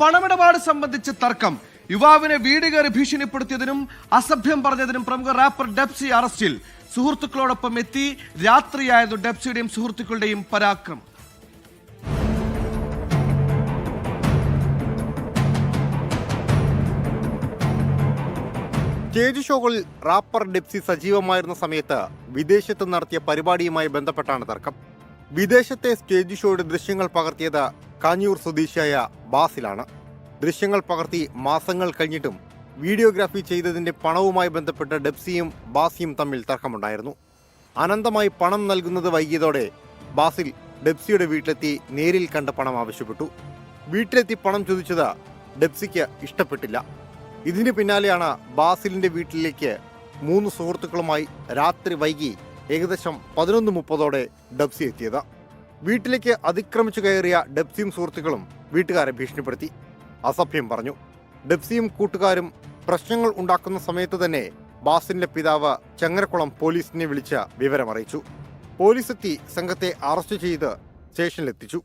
പണമിടപാട് സംബന്ധിച്ച് തർക്കം. യുവാവിനെ വീട് കയറി ഭീഷണിപ്പെടുത്തിയതിനും അസഭ്യം പറഞ്ഞതിനും പ്രമുഖ റാപ്പർ ഡെപ്സി അറസ്റ്റിൽ സുഹൃത്തുക്കളോടൊപ്പം എത്തി രാത്രിയായത് ഡെപ്സിയുടെയും സുഹൃത്തുക്കളുടെയും പരാക്രമം സ്റ്റേജ് ഷോകളിൽ റാപ്പർ ഡെപ്സി സജീവമായിരുന്ന സമയത്ത് വിദേശത്ത് നടത്തിയ പരിപാടിയുമായി ബന്ധപ്പെട്ടാണ് തർക്കം. വിദേശത്തെ സ്റ്റേജ് ഷോയുടെ ദൃശ്യങ്ങൾ പകർത്തിയത് കാഞ്ഞൂർ സ്വദേശിയായ ബാസിലാണ്. ദൃശ്യങ്ങൾ പകർത്തി മാസങ്ങൾ കഴിഞ്ഞിട്ടും വീഡിയോഗ്രാഫി ചെയ്തതിന്റെ പണവുമായി ബന്ധപ്പെട്ട ഡെപ്സിയും ബാസിയും തമ്മിൽ തർക്കമുണ്ടായിരുന്നു. അനന്തമായി പണം നൽകുന്നത് വൈകിയതോടെ ബാസിൽ ഡെപ്സിയുടെ വീട്ടിലെത്തി നേരിൽ കണ്ട പണം ആവശ്യപ്പെട്ടു. വീട്ടിലെത്തി പണം ചോദിച്ചത് ഡെപ്സിക്ക് ഇഷ്ടപ്പെട്ടില്ല. ഇതിന് പിന്നാലെയാണ് ബാസിലിന്റെ വീട്ടിലേക്ക് മൂന്ന് സുഹൃത്തുക്കളുമായി രാത്രി വൈകി ഏകദേശം പതിനൊന്ന് മുപ്പതോടെ ഡെപ്സി എത്തിയത്. വീട്ടിലേക്ക് അതിക്രമിച്ചു കയറിയ ഡെപ്സിയും സുഹൃത്തുക്കളും വീട്ടുകാരെ ഭീഷണിപ്പെടുത്തി. അസഭ്യം പറഞ്ഞു. ഡബ്സിയും കൂട്ടുകാരും പ്രശ്നങ്ങൾ ഉണ്ടാക്കുന്ന സമയത്ത് തന്നെ ബാസിന്റെ പിതാവ് ചങ്ങരക്കുളം പോലീസിനെ വിളിച്ച വിവരമറിയിച്ചു പോലീസ് എത്തി സംഘത്തെ അറസ്റ്റ് ചെയ്ത് സ്റ്റേഷനിലെത്തിച്ചു.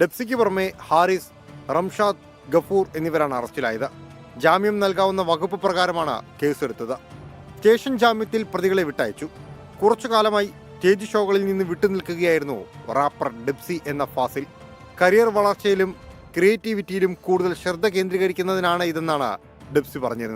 ഡെപ്സിക്ക് പുറമെ ഹാരിസ് റംഷാദ് ഗഫൂർ എന്നിവരാണ് അറസ്റ്റിലായത്. ജാമ്യം നൽകാവുന്ന വകുപ്പ് പ്രകാരമാണ് കേസെടുത്തത്. സ്റ്റേഷൻ ജാമ്യത്തിൽ പ്രതികളെ വിട്ടയച്ചു. കുറച്ചു കാലമായി സ്റ്റേജ് ഷോകളിൽ നിന്ന് വിട്ടുനിൽക്കുകയായിരുന്നു റാപ്പർ ഡെപ്സി എന്ന ഫാസിൽ. കരിയർ വളർച്ചയിലും ക്രിയേറ്റിവിറ്റിയിലും കൂടുതൽ ശ്രദ്ധ കേന്ദ്രീകരിക്കുന്നതിനാണ് ഇതെന്നാണ് ഡെപ്സി പറഞ്ഞിരുന്നത്.